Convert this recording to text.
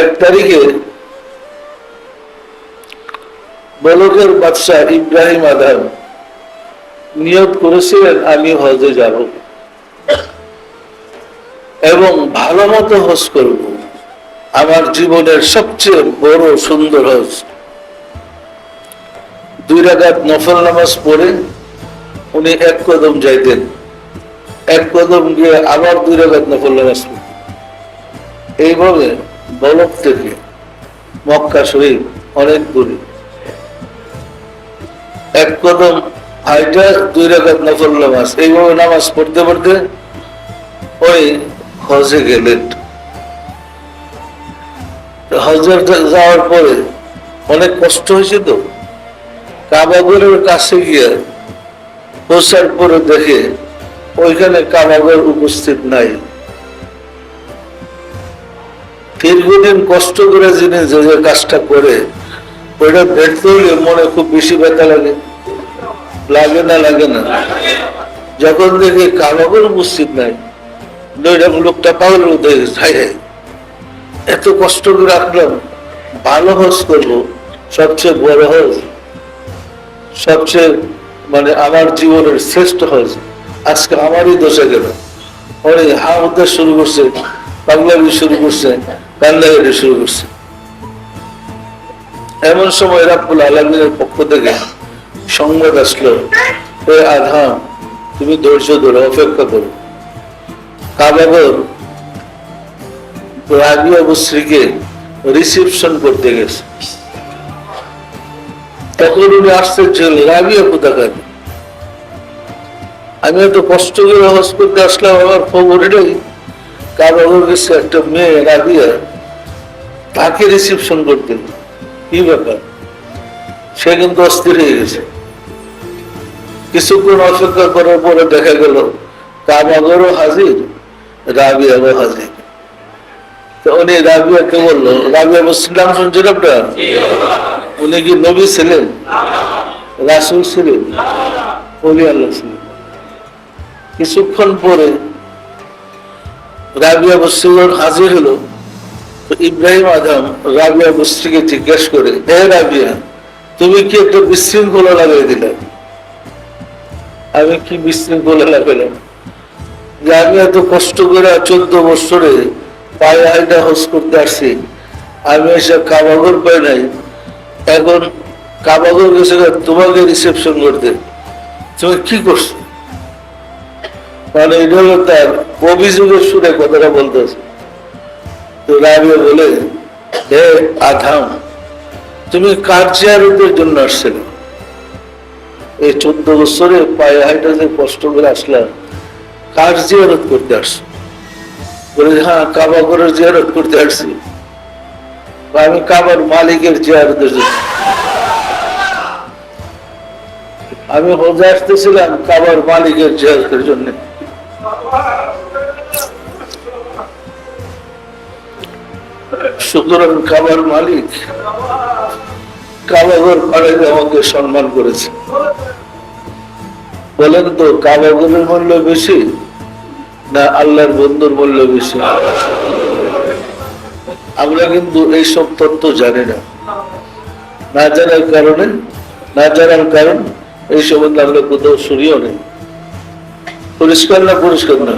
এক তারিখে বলকের বাদশাহ ইব্রাহিম আদম নিয়োগ করেছিলেন, আমি হজে যাব। এবং ভালো মতো হজ করব। আমার জীবনের সবচেয়ে বড় সুন্দর হজ। দুই রাগাত নফল নামাজ পড়ে উনি এক কদম যাইতেন। এক কদম গিয়ে আবার দুই রাগাত নফল নামাজ পড়তেন। এইভাবে বলক থেকে মক্কা শরীফ অনেক দূরে। এক কদম হাইটা দুই রাকাত নফল নামাজ। এইভাবে নামাজ পড়তে পড়তে ওই হজে গেলেন। হজের যাওয়ার পরে অনেক কষ্ট হয়েছে তো। কাবাগরের কাছে গিয়ে পৌঁছার পরে দেখে ওইখানে কাবাগর উপস্থিত নাই। দীর্ঘদিন কষ্ট করে যিনি যে যে কাজটা করে, ওইটা দেখতে হলে মনে খুব বেশি ব্যথা লাগে। লাগে না লাগে না। যখন দেখি কাবাগর উপস্থিত নাই নইটা লোকটা পাগল এত কষ্ট করে রাখলাম, ভালো হজ করব, সবচেয়ে বড় হজ, সবচেয়ে মানে আমার জীবনের শ্রেষ্ঠ হজ। আজকে আমারই দোষে গেল। অনেক হা শুরু করছে বাংলাদেশ শুরু করছে কান্দাগাড়ি শুরু করছে। এমন সময় রাব্বুল আলমিনের পক্ষ থেকে সংবাদ আসলো, এ আধাম তুমি ধৈর্য ধরো অপেক্ষা করো। কাবাগর রাবি অবশ্রীকে রিসিপশন করতে গেছে। তখন উনি আশ্চর্য হলেন রাবিয়া কোথাকার? আমি এত কষ্ট করে করতে আসলাম, আমার খবর এটাই। কাবাগর গেছে একটা মেয়ে রাবিয়া তাকে রিসিপশন করতেন। কি ব্যাপার? সে কিন্তু অস্থির হয়ে গেছে। কিছুক্ষণ অপেক্ষা করার পরে দেখা গেল কাবাগরও হাজির রাবিয়ারও হাজির। তো উনি রাবিয়াকে বলল রাবিয়া মুসলিম শুনছেন আপনার? উনি কি নবী ছিলেন? রাসুল ছিলেন? অলি আল্লাহ ছিলেন। কিছুক্ষণ পরে রাবিয়া মুসলিম হাজির হলো। ইব্রাহিম আদম রাবিয়া মুস্ত্রিকে জিজ্ঞেস করে, হে রাবিয়া, তুমি কি একটা বিশৃঙ্খলা লাগিয়ে দিলে? আমি কি বিশৃঙ্খলা লাগালাম? যে আমি এত কষ্ট করে চোদ্দ বছরে পায়ে আইটা হোস করতে আসছি, আমি এসে কাবাগর পাই নাই। এখন কাবাগর গেছে তোমাকে রিসেপশন করতে। তুমি কি করছ? মানে এটা হলো তার অভিযোগের সুরে কথাটা বলতেছে। তো রাবিয়া বলে, হে আধাম, তুমি কার জিয়ারতের জন্য আসছিলে? এই চোদ্দ বছরে পায়ে হাইটা যে কষ্ট করে আসলাম, কার জিয়ারত করতে আসছো? বলে হ্যাঁ কাবা করে জিয়ারত করতে আসছি। আমি কাবার মালিকের জিয়ারতের জন্য। আমি হজে আসতেছিলাম কাবার মালিকের জিয়ারতের জন্য। সুতরাং কাবার মালিক কাবাগর পাড়াকে আমাকে সম্মান করেছে। বলেন তো, কাবাগরের মূল্য বেশি না আল্লাহর বন্ধুর মূল্য বেশি? আমরা কিন্তু এইসব তত্ত্ব জানি না। না জানার কারণে, না জানার কারণ, এই সম্বন্ধে আমরা কোথাও শুনিও নেই। পরিষ্কার না পরিষ্কার না